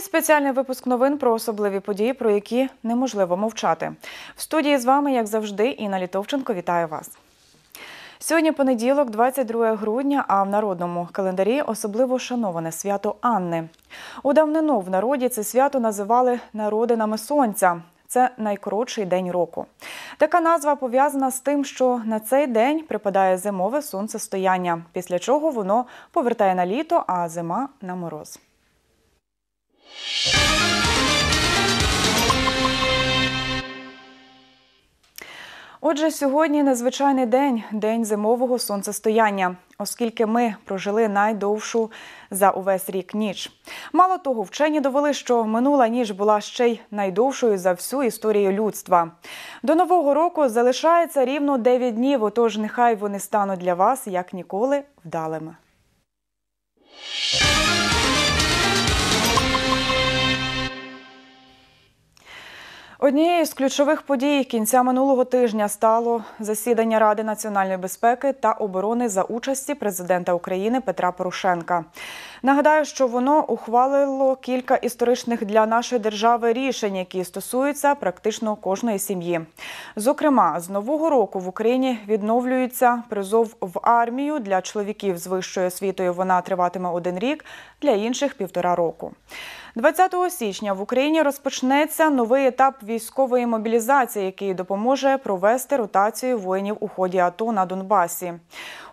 спеціальний випуск новин про особливі події, про які неможливо мовчати. В студії з вами, як завжди, Інна Літовченко. Вітаю вас. Сьогодні понеділок, 22 грудня, а в народному календарі особливо шановане свято Анни. У давнину в народі це свято називали народинами сонця. Це найкоротший день року. Така назва пов'язана з тим, що на цей день припадає зимове сонцестояння, після чого воно повертає на літо, а зима на мороз. Отже, сьогодні незвичайний день день зимового сонцестояння, оскільки ми прожили найдовшу за увесь рік ніч. Мало того, вчені довели, що минула ніч була ще й найдовшою за всю історію людства. До нового року залишається рівно 9 днів. Отож, нехай вони стануть для вас як ніколи вдалими. Однією з ключових подій кінця минулого тижня стало засідання Ради національної безпеки та оборони за участі президента України Петра Порошенка. Нагадаю, що воно ухвалило кілька історичних для нашої держави рішень, які стосуються практично кожної сім'ї. Зокрема, з нового року в Україні відновлюється призов в армію для чоловіків з вищою освітою. Вона триватиме один рік, для інших півтора року. 20 січня в Україні розпочнеться новий етап військової мобілізації, який допоможе провести ротацію воїнів у ході АТО на Донбасі.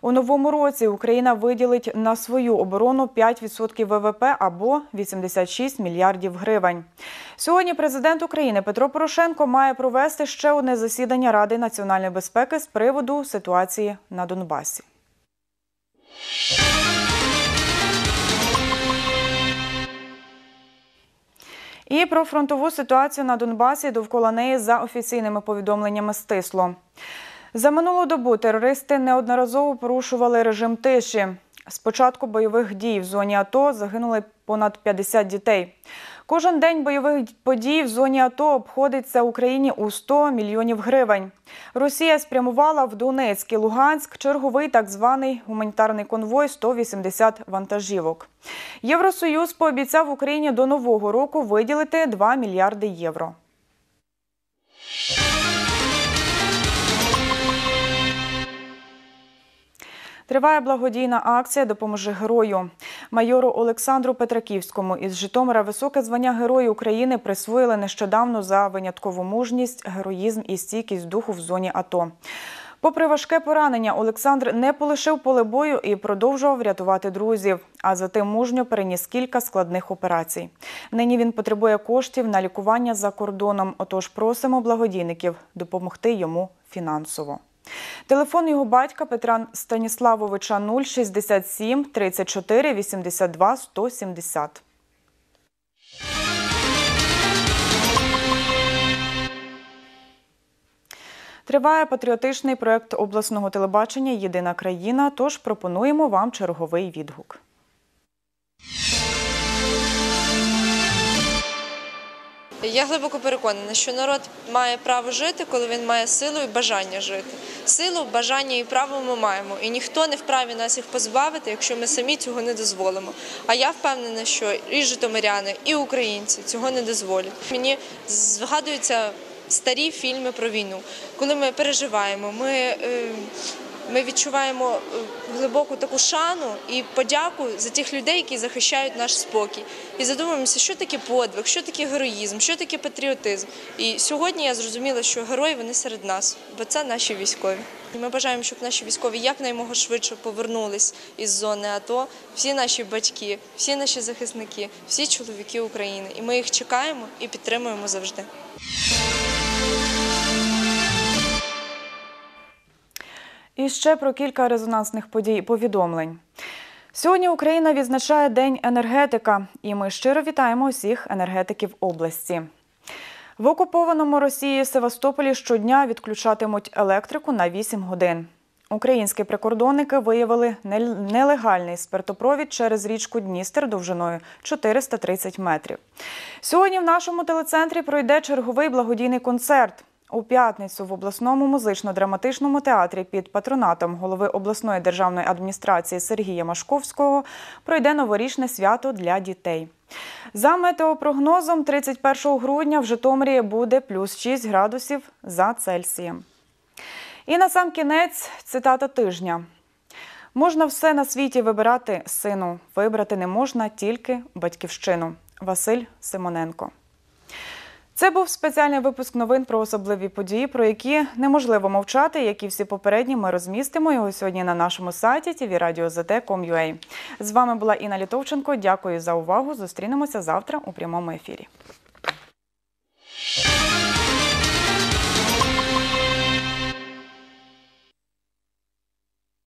У новому році Україна виділить на свою оборону 5% ВВП або 86 мільярдів гривень. Сьогодні президент України Петро Порошенко має провести ще одне засідання Ради національної безпеки з приводу ситуації на Донбасі. І про фронтову ситуацію на Донбасі довкола неї за офіційними повідомленнями стисло. За минулу добу терористи неодноразово порушували режим тиші. З початку бойових дій в зоні АТО загинули понад 50 дітей. Кожен день бойових подій в зоні АТО обходиться Україні у 100 мільйонів гривень. Росія спрямувала в Донецьк і Луганськ черговий так званий гуманітарний конвой 180 вантажівок. Євросоюз пообіцяв Україні до нового року виділити 2 мільярди євро. Триває благодійна акція Допоможи герою. Майору Олександру Петраківському із Житомира високе звання Герою України присвоїли нещодавно за виняткову мужність, героїзм і стійкість духу в зоні АТО. Попри важке поранення, Олександр не полишив поле бою і продовжував рятувати друзів. А затим мужньо переніс кілька складних операцій. Нині він потребує коштів на лікування за кордоном. Отож, просимо благодійників допомогти йому фінансово. Телефон його батька Петра Станіславовича 067 34 82 170. Триває патріотичний проект обласного телебачення Єдина країна. Тож пропонуємо вам черговий відгук. Я глибоко переконана, що народ має право жити, коли він має силу і бажання жити. Силу, бажання і право ми маємо, і ніхто не вправі нас їх позбавити, якщо ми самі цього не дозволимо. А я впевнена, що і житомиряни, і українці цього не дозволять. Мені згадуються старі фільми про війну, коли ми переживаємо. ми... Е, ми відчуваємо е, глибоку таку шану і подяку за тих людей, які захищають наш спокій, і задумуємося, що таке подвиг, що таке героїзм, що таке патріотизм. І сьогодні я зрозуміла, що герої вони серед нас, бо це наші військові. Ми бажаємо, щоб наші військові якнаймога швидше повернулись із зони АТО. Всі наші батьки, всі наші захисники, всі чоловіки України. І ми їх чекаємо і підтримуємо завжди. І ще про кілька резонансних подій повідомлень. Сьогодні Україна відзначає День енергетика, і ми щиро вітаємо усіх енергетиків області. В окупованому Росією Севастополі щодня відключатимуть електрику на 8 годин. Українські прикордонники виявили нелегальний спиртопровід через річку Дністер довжиною 430 метрів. Сьогодні в нашому телецентрі пройде черговий благодійний концерт. У п'ятницю в обласному музично-драматичному театрі під патронатом голови обласної державної адміністрації Сергія Машковського пройде новорічне свято для дітей. За метеопрогнозом, 31 грудня в Житомирі буде плюс 6 градусів за Цельсієм. І на сам кінець цитата тижня. Можна все на світі вибирати, сину. Вибрати не можна тільки батьківщину. Василь Симоненко. Це був спеціальний випуск новин про особливі події, про які неможливо мовчати. Як і всі попередні, ми розмістимо його сьогодні на нашому сайті tvradio.zt.com.ua. З вами була Інна Літовченко. Дякую за увагу. Зустрінемося завтра у прямому ефірі.